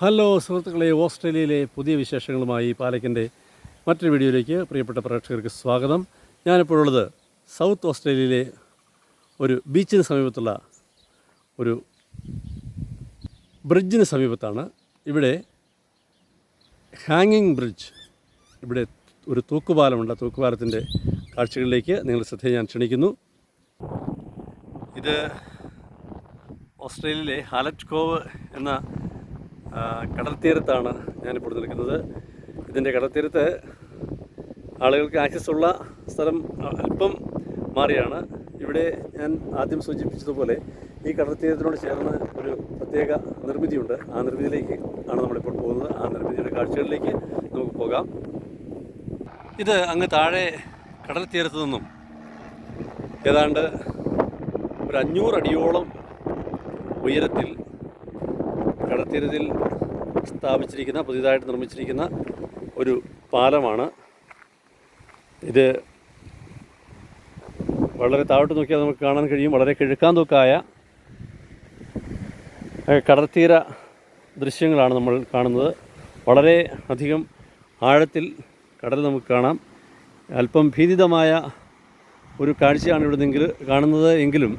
Hello സുഹൃത്തുക്കളെ ഓസ്ട്രേലിയയിലെ പുതിയ വിശേഷങ്ങളുമായി പാലക്കിന്റെ മറ്റൊരു വീഡിയോയിലേക്ക് പ്രിയപ്പെട്ട പ്രേക്ഷകർക്ക് സ്വാഗതം. ഞാനിപ്പോഴുള്ളത് സൗത്ത് ഓസ്ട്രേലിയയിലെ ഒരു ബീച്ചിന് സമീപത്തുള്ള ഒരു ബ്രിഡ്ജിന് സമീപത്താണ്. ഇവിടെ ഹാങ്ങിങ് ബ്രിഡ്ജ് ഇവിടെ ഒരു തൂക്കുപാലമുണ്ട്. തൂക്കുപാലത്തിന്റെ കാഴ്ചകളിലേക്ക് നിങ്ങൾ ശ്രദ്ധയെ ഞാൻ ക്ഷണിക്കുന്നു. ഇത് ഓസ്ട്രേലിയയിലെ ഹാലറ്റ് കോവ് എന്ന ആ, കടൽത്തീരത്താണ് ഞാനിപ്പോൾ നിൽക്കുന്നത്. ഇതിന്റെ കടൽത്തീരത്ത് ആളുകൾക്ക് ആക്സസ് ഉള്ള സ്ഥലം അല്പം മാറിയാണ്. ഇവിടെ ഞാൻ ആദ്യം സൂചിപ്പിച്ചതുപോലെ ഈ കടൽ കടൽത്തീരത്തിനോട് ചേർന്ന് ഒരു പ്രത്യേക നിർമ്മിതിയുണ്ട്. ആ നിർമ്മിതിയിലേക്ക് ആണ് നമ്മളിപ്പോൾ പോകുന്നത്. ആ നിർമ്മിതിയുടെ കാഴ്ചകളിലേക്ക് നമുക്ക് പോകാം. ഇത് അങ്ങ് താഴെ കടൽ തീരത്ത് നിന്നും ഏതാണ്ട് ഒരു അഞ്ഞൂറ് അടിയോളം ഉയരത്തിൽ കടൽത്തീരത്തിൽ സ്ഥാപിച്ചിരിക്കുന്ന പുതിയതായിട്ട് നിർമ്മിച്ചിരിക്കുന്ന ഒരു പാലമാണ്. ഇത് വളരെ താഴോട്ട് നോക്കിയാൽ നമുക്ക് കാണാൻ കഴിയും. വളരെ കിഴക്കാൻ തൂക്കായ കടൽത്തീര ദൃശ്യങ്ങളാണ് നമ്മൾ കാണുന്നത്. വളരെ അധികം ആഴത്തിൽ കടൽ നമുക്ക് കാണാം. അല്പം ഭീതിതമായ ഒരു കാഴ്ചയാണ് ഇവിടെ നിന്ന് കാണുന്നത്. എങ്കിലും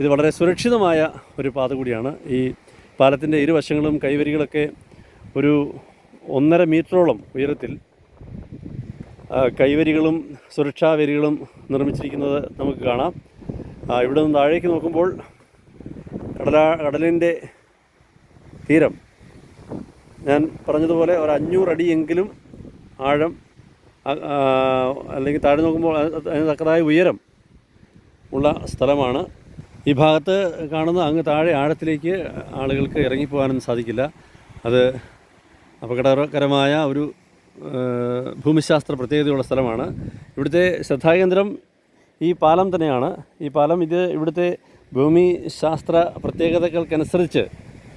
ഇത് വളരെ സുരക്ഷിതമായ ഒരു പാത കൂടിയാണ് ഈ പാലത്തിന്റെ ഇരുവശങ്ങളും കൈവരികളൊക്കെ ഒരു ഒന്നര മീറ്ററോളം ഉയരത്തിൽ കൈവരികളും സുരക്ഷാ വരികളും നിർമ്മിച്ചിരിക്കുന്നത് നമുക്ക് കാണാം. ഇവിടെ നിന്ന് താഴേക്ക് നോക്കുമ്പോൾ കടലാ കടലിന്റെ തീരം. ഞാൻ പറഞ്ഞതുപോലെ ഒരു അഞ്ഞൂറടിയെങ്കിലും ആഴം ആ- ആ, അല്ലെങ്കിൽ താഴെ നോക്കുമ്പോൾ അത് അതിന് തക്കതായ ഉയരം ഉള്ള സ്ഥലമാണ്. ഈ ഭാഗത്ത് കാണുന്ന അങ്ങ് താഴെ ആഴത്തിലേക്ക് ആളുകൾക്ക് ഇറങ്ങിപ്പോകാനൊന്നും സാധിക്കില്ല. അത് അപകടകരമായ ഒരു ഭൂമിശാസ്ത്ര പ്രത്യേകതയുള്ള സ്ഥലമാണ്. ഇവിടുത്തെ ശ്രദ്ധാകേന്ദ്രം ഈ പാലം തന്നെയാണ്. ഈ പാലം ഇത് ഇവിടുത്തെ ഭൂമിശാസ്ത്ര പ്രത്യേകതകൾക്കനുസരിച്ച്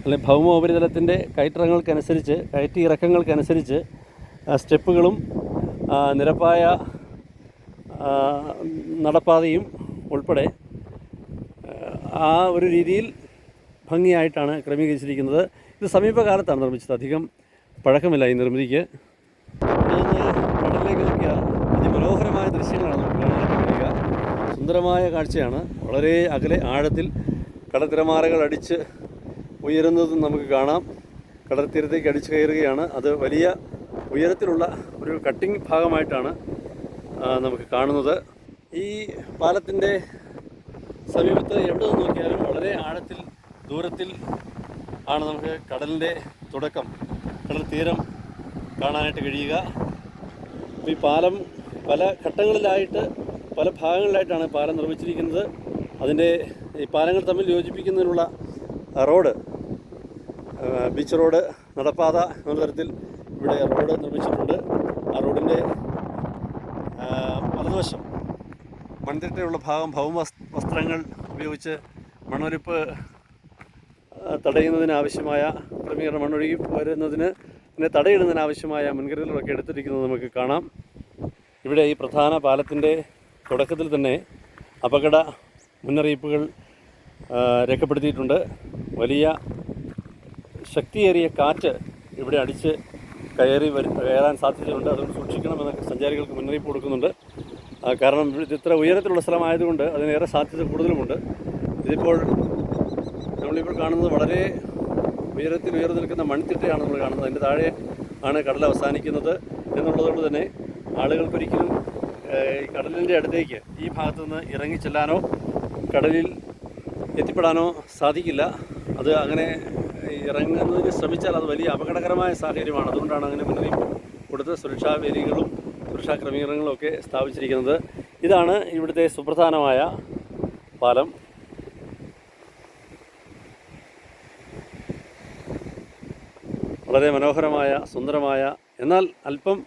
അല്ലെങ്കിൽ ഭൗമ ഉപരിതലത്തിന്റെ കയറ്റിറങ്ങൾക്കനുസരിച്ച് കയറ്റി ഇറക്കങ്ങൾക്കനുസരിച്ച് സ്റ്റെപ്പുകളും നിരപ്പായ നടപ്പാതയും ഉൾപ്പെടെ ആ ഒരു രീതിയിൽ ഭംഗിയായിട്ടാണ് ക്രമീകരിച്ചിരിക്കുന്നത്. ഇത് സമീപകാലത്താണ് നിർമ്മിച്ചത്. അധികം പഴക്കമില്ല ഈ നിർമ്മിതിക്ക്. കടലിലേക്ക് നോക്കിയാൽ അതിമനോഹരമായ ദൃശ്യങ്ങളാണ് നമുക്ക് കാണാനായിട്ട് സുന്ദരമായ കാഴ്ചയാണ്. വളരെ അകലെ ആഴത്തിൽ കടത്തിരമാലകൾ അടിച്ച് ഉയരുന്നതും നമുക്ക് കാണാം. കടൽത്തീരത്തേക്ക് അടിച്ചു കയറുകയാണ്. അത് വലിയ ഉയരത്തിലുള്ള ഒരു കട്ടിംഗ് ഭാഗമായിട്ടാണ് നമുക്ക് കാണുന്നത്. ഈ പാലത്തിന്റെ സമീപത്ത് എവിടെ നോക്കിയാലും വളരെ ആഴത്തിൽ ദൂരത്തിൽ ആണ് നമുക്ക് കടലിന്റെ തുടക്കം. കടൽ തീരം കാണാനായിട്ട് കഴിയുക. ഈ പാലം പല ഘട്ടങ്ങളിലായിട്ട് പല ഭാഗങ്ങളിലായിട്ടാണ് പാലം നിർമ്മിച്ചിരിക്കുന്നത്. അതിന്റെ ഈ പാലങ്ങൾ തമ്മിൽ യോജിപ്പിക്കുന്നതിനുള്ള റോഡ് ബീച്ച് റോഡ് നടപ്പാത എന്നുള്ള തരത്തിൽ ഇവിടെ റോഡ് നിർമ്മിച്ചിട്ടുണ്ട് ആ റോഡിന്റെ ആ, വലതുവശം മൺതിട്ടയുള്ള ഭാഗം ഭൗമ വസ്ത്രങ്ങൾ ഉപയോഗിച്ച് മണ്ണൊലിപ്പ് തടയുന്നതിനാവശ്യമായ ക്രമീകരണം മണ്ണൊഴുകി വരുന്നതിന് പിന്നെ തടയിടുന്നതിനാവശ്യമായ മുൻകരുതലുകളൊക്കെ എടുത്തിരിക്കുന്നത് നമുക്ക് കാണാം. ഇവിടെ ഈ പ്രധാന പാലത്തിന്റെ തുടക്കത്തിൽ തന്നെ അപകട മുന്നറിയിപ്പുകൾ രേഖപ്പെടുത്തിയിട്ടുണ്ട്. വലിയ ശക്തിയേറിയ കാറ്റ് ഇവിടെ അടിച്ച് കയറി വരും കയറാൻ സാധ്യതയുണ്ട്. അതുകൊണ്ട് സൂക്ഷിക്കണമെന്നൊക്കെ സഞ്ചാരികൾക്ക് മുന്നറിയിപ്പ് കൊടുക്കുന്നുണ്ട്. കാരണം ഇത് ഇത്ര ഉയരത്തിലുള്ള സ്ഥലമായതുകൊണ്ട് അതിനേറെ സാധ്യത കൂടുതലുമുണ്ട്. ഇതിപ്പോൾ നമ്മളിപ്പോൾ കാണുന്നത് വളരെ ഉയരത്തിൽ ഉയർന്നു നിൽക്കുന്ന മൺതിട്ടയാണ് നമ്മൾ കാണുന്നത്. അതിന്റെ താഴെ ആണ് കടൽ അവസാനിക്കുന്നത് എന്നുള്ളതുകൊണ്ട് തന്നെ ആളുകൾക്കൊരിക്കലും കടലിന്റെ അടുത്തേക്ക് ഈ ഭാഗത്തു നിന്ന് ഇറങ്ങി ചെല്ലാനോ കടലിൽ എത്തിപ്പെടാനോ സാധിക്കില്ല. അത് അങ്ങനെ ഇറങ്ങുന്നതിന് ശ്രമിച്ചാൽ അത് വലിയ അപകടകരമായ സാഹചര്യമാണ്. അതുകൊണ്ടാണ് അങ്ങനെ മുന്നറിയിപ്പ് കൊടുത്ത് സുരക്ഷാ വേലികളും സുരക്ഷാ ക്രമീകരണങ്ങളൊക്കെ സ്ഥാപിച്ചിരിക്കുന്നത്. ഇതാണ് ഇവിടുത്തെ സുപ്രധാനമായ പാലം. വളരെ മനോഹരമായ സുന്ദരമായ എന്നാൽ അല്പം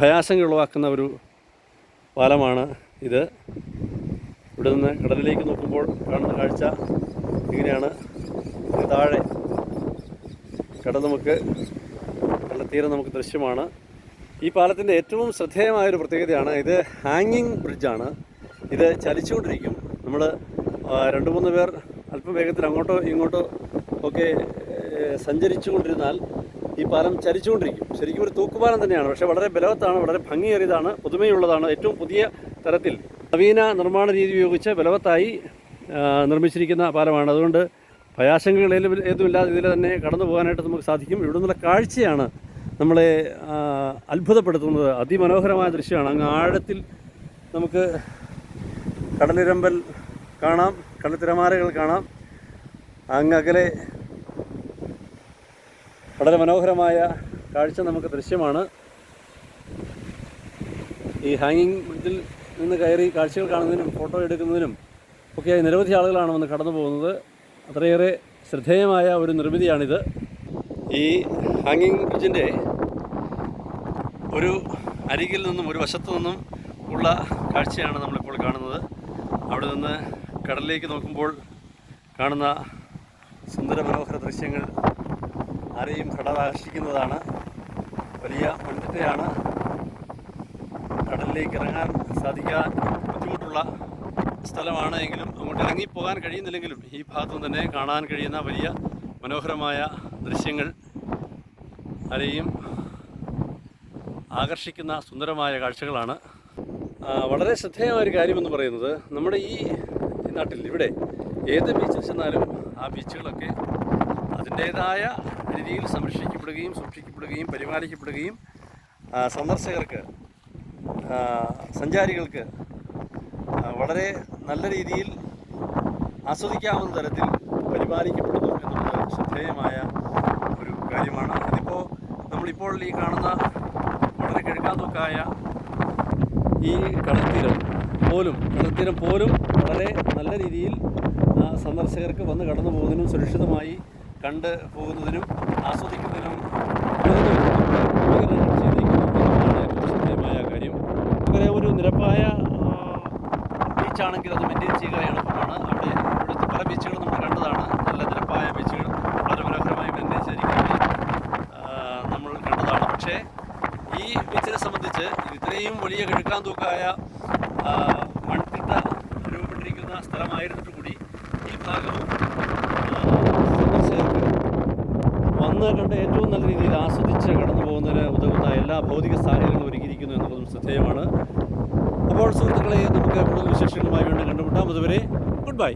ഭയാശങ്ക ഉളവാക്കുന്ന ഒരു പാലമാണ് ഇത്. ഇവിടെ നിന്ന് കടലിലേക്ക് നോക്കുമ്പോൾ കാണുന്ന കാഴ്ച ഇങ്ങനെയാണ്. താഴെ കടൽ നമുക്ക് കടൽത്തീരം നമുക്ക് ദൃശ്യമാണ്. ഈ പാലത്തിന്റെ ഏറ്റവും ശ്രദ്ധേയമായ ഒരു പ്രത്യേകതയാണ് ഇത് ഹാങ്ങിങ് ബ്രിഡ്ജാണ് ഇത് ചലിച്ചുകൊണ്ടിരിക്കും. നമ്മൾ രണ്ട് മൂന്ന് പേർ അല്പം വേഗത്തിൽ അങ്ങോട്ടോ ഇങ്ങോട്ടോ ഒക്കെ സഞ്ചരിച്ചു സഞ്ചരിച്ചുകൊണ്ടിരുന്നാൽ ഈ പാലം ചലിച്ചുകൊണ്ടിരിക്കും. ശരിക്കും ഒരു തൂക്കുപാലം തന്നെയാണ്. പക്ഷേ വളരെ ബലവത്താണ് വളരെ ഭംഗിയേറിയതാണ് പുതുമയുള്ളതാണ് ഏറ്റവും പുതിയ തരത്തിൽ. നവീന നിർമ്മാണ രീതി ഉപയോഗിച്ച് ബലവത്തായി നിർമ്മിച്ചിരിക്കുന്ന പാലമാണ്. അതുകൊണ്ട് ഭയാശങ്കകൾ ഏതും- ഏതുമില്ലാതെ ഇതിൽ തന്നെ കടന്നു പോകാനായിട്ട് നമുക്ക് സാധിക്കും. ഇവിടെ നിന്നുള്ള കാഴ്ചയാണ് നമ്മളെ അത്ഭുതപ്പെടുത്തുന്നത് അതിമനോഹരമായ ദൃശ്യമാണ്. അങ്ങ് ആഴത്തിൽ നമുക്ക് കടലിരമ്പൽ കാണാം കടൽത്തിരമാലകൾ കാണാം. അങ്ങകലെ വളരെ മനോഹരമായ കാഴ്ച നമുക്ക് ദൃശ്യമാണ്. ഈ ഹാങ്ങിങ് ബ്രിഡ്ജിൽ നിന്ന് കയറി കാഴ്ചകൾ കാണുന്നതിനും ഫോട്ടോ എടുക്കുന്നതിനും ഒക്കെയായി നിരവധി ആളുകളാണ് വന്ന് കടന്നു പോകുന്നത് അത്രയേറെ ശ്രദ്ധേയമായ ഒരു നിർമ്മിതിയാണിത്. ഈ ഹാങ്ങിങ് ബ്രിഡ്ജിന്റെ ഒരു അരികിൽ നിന്നും ഒരു വശത്തു നിന്നും ഉള്ള കാഴ്ചയാണ് നമ്മളിപ്പോൾ കാണുന്നത്. അവിടെ നിന്ന് കടലിലേക്ക് നോക്കുമ്പോൾ കാണുന്ന സുന്ദര മനോഹര ദൃശ്യങ്ങൾ ആരെയും കടലാകർഷിക്കുന്നതാണ്. വലിയ മൺതിട്ടയാണ്. കടലിലേക്ക് ഇറങ്ങാൻ സാധിക്കാൻ ബുദ്ധിമുട്ടുള്ള സ്ഥലമാണ് എങ്കിലും അങ്ങോട്ട് ഇറങ്ങിപ്പോകാൻ കഴിയുന്നില്ലെങ്കിലും ഈ ഭാഗത്തു തന്നെ കാണാൻ കഴിയുന്ന വലിയ മനോഹരമായ ദൃശ്യങ്ങൾ ആരെയും ആകർഷിക്കുന്ന സുന്ദരമായ കാഴ്ചകളാണ്. വളരെ ശ്രദ്ധേയമായ ഒരു കാര്യമെന്ന് പറയുന്നത് നമ്മുടെ ഈ നാട്ടിൽ ഇവിടെ ഏത് ബീച്ചിൽ ചെന്നാലും ആ ബീച്ചുകളൊക്കെ അതിന്റേതായ രീതിയിൽ സംരക്ഷിക്കപ്പെടുകയും സൂക്ഷിക്കപ്പെടുകയും പരിപാലിക്കപ്പെടുകയും സന്ദർശകർക്ക് സഞ്ചാരികൾക്ക് വളരെ നല്ല രീതിയിൽ ആസ്വദിക്കാവുന്ന തരത്തിൽ പരിപാലിക്കപ്പെടുന്നു എന്നുള്ളത് ശ്രദ്ധേയമായ ഒരു കാര്യമാണ് ഇതിപ്പോൾ നമ്മളിപ്പോൾ ഈ കാണുന്ന വളരെ കിഴക്കാത്തൊക്കായ ഈ കടൽത്തീരം പോലും കടൽത്തീരം പോലും വളരെ നല്ല രീതിയിൽ സന്ദർശകർക്ക് വന്ന് കടന്നു പോകുന്നതിനും സുരക്ഷിതമായി കണ്ട് പോകുന്നതിനും ആസ്വദിക്കുന്നതിനും ക്രമീകരണങ്ങൾ ചെയ്തിരിക്കുന്നു എന്നതാണ് ശ്രദ്ധേയമായ കാര്യം ഒരു നിരപ്പായ ബീച്ചാണെങ്കിൽ അത് മെയിന്റെയിൻ ചെയ്യുക എളുപ്പമാണ് അവിടെ ഇവിടുത്തെ പല ബീച്ചുകളും നമ്മൾ കണ്ടതാണ് നല്ല നിരപ്പായ ബീച്ചുകൾ വളരെ മനോഹരമായി മെയിന്റെയിൻ ചെയ്തിരിക്കുന്നത് ആ, നമ്മൾ കണ്ടതാണ് പക്ഷേ ഈ ബീച്ചിനെ സംബന്ധിച്ച് ഇത്രയും ആ, മൺതിട്ട രൂപപ്പെട്ടിരിക്കുന്ന സ്ഥലമായിരുന്നിട്ട് കൂടി ഈ ഭാഗവും ആ, സന്ദർശകർക്ക് വന്ന് കണ്ട് ഏറ്റവും നല്ല രീതിയിൽ ആസ്വദിച്ച് കടന്നു പോകുന്നതിന് ഉതകുന്ന എല്ലാ ഭൗതിക സാഹചര്യങ്ങളും ഒരുക്കിയിരിക്കുന്നു എന്നുള്ളതും ശ്രദ്ധേയമാണ്. അപ്പോൾ സുഹൃത്തുക്കളെ നമുക്ക് കൂടുതൽ വിശേഷങ്ങളുമായി വേണ്ടി കണ്ടുമുട്ടാം. അതുവരെ ഗുഡ് ബൈ.